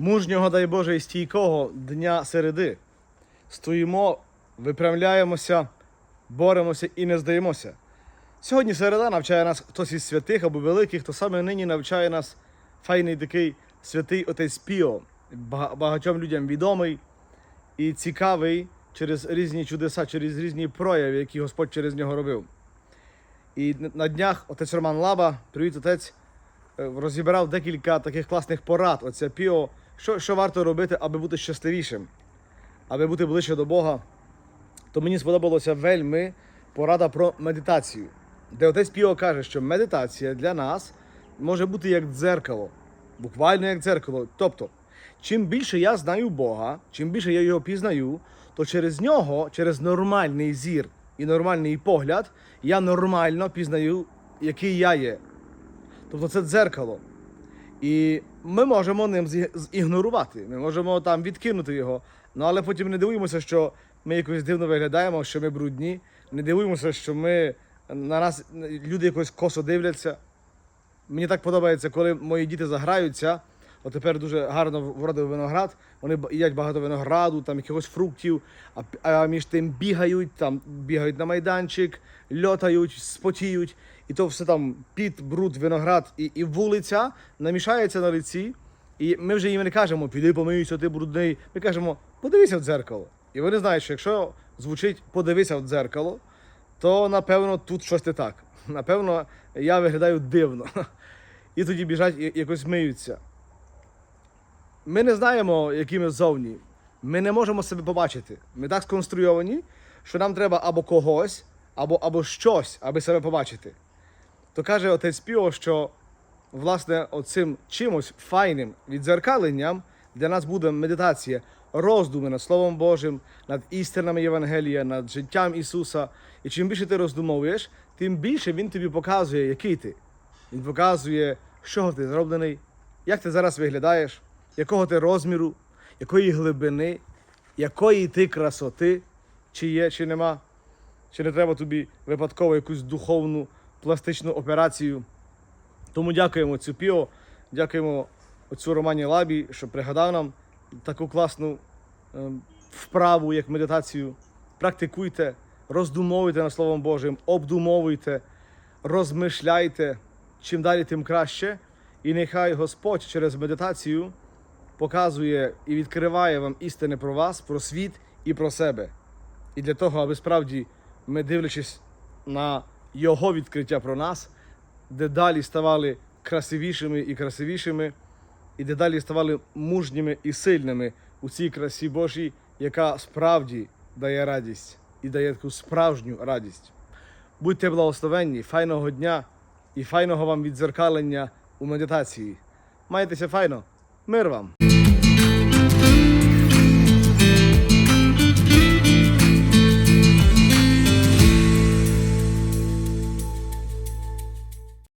Мирного, дай Боже, і стійкого дня середи. Стоїмо, виправляємося, боремося і не здаємося. Сьогодні середа навчає нас хтось із святих або великих, хто саме нині навчає нас файний такий святий отець Піо, багатьом людям відомий і цікавий через різні чудеса, через різні прояви, які Господь через нього робив. І на днях отець Роман Лаба, привіт отець, е, розібрав декілька таких класних порад. Оця Піо, що, що варто робити, аби бути щасливішим, аби бути ближче до Бога. То мені сподобалося вельми порада про медитацію, де отець Піо каже, що медитація для нас може бути як дзеркало, буквально як дзеркало. Тобто, чим більше я знаю Бога, чим більше я його пізнаю, то через нього, через нормальний зір і нормальний погляд, я нормально пізнаю, який я є. Тобто це дзеркало. І ми можемо ним зігнорувати, ми можемо там відкинути його. Ну але потім не дивуємося, що ми якось дивно виглядаємо, що ми брудні. Не дивуємося, що ми на нас люди якось косо дивляться. Мені так подобається, коли мої діти заграються. От тепер дуже гарно вродив виноград. Вони їдять багато винограду, там якихось фруктів, а, а між тим бігають, там бігають на майданчик, льотають, спотіють. І то все там під, бруд, виноград і, і вулиця намішається на лиці. І ми вже їм не кажемо, піди помийся, ти брудний. Ми кажемо, подивися в дзеркало. І вони знають, що якщо звучить подивися в дзеркало, то напевно тут щось не так. Напевно, я виглядаю дивно. І тоді біжать і якось миються. Ми не знаємо, які ми ззовні. Ми не можемо себе побачити. Ми так сконструйовані, що нам треба або когось, або, або щось, аби себе побачити. То каже отець Піо, що власне оцим чимось файним відзеркаленням для нас буде медитація, роздуми над Словом Божим, над істинами Євангелія, над життям Ісуса. І чим більше ти роздумовуєш, тим більше Він тобі показує, який ти. Він показує, з чого ти зроблений, як ти зараз виглядаєш, якого ти розміру, якої глибини, якої ти красоти, чи є, чи нема. Чи не треба тобі випадково якусь духовну пластичну операцію. Тому дякуємо цю Піо, дякуємо оцю Романі Лабі, що пригадав нам таку класну ем, вправу, як медитацію. Практикуйте, роздумовуйте над Словом Божим, обдумовуйте, розмишляйте. Чим далі, тим краще. І нехай Господь через медитацію показує і відкриває вам істини про вас, про світ і про себе. І для того, аби справді ми, дивлячись на Його відкриття про нас, дедалі ставали красивішими і красивішими, і дедалі ставали мужніми і сильними у цій красі Божій, яка справді дає радість і дає таку справжню радість. Будьте благословенні, файного дня і файного вам відзеркалення у медитації. Майтеся файно, мир вам!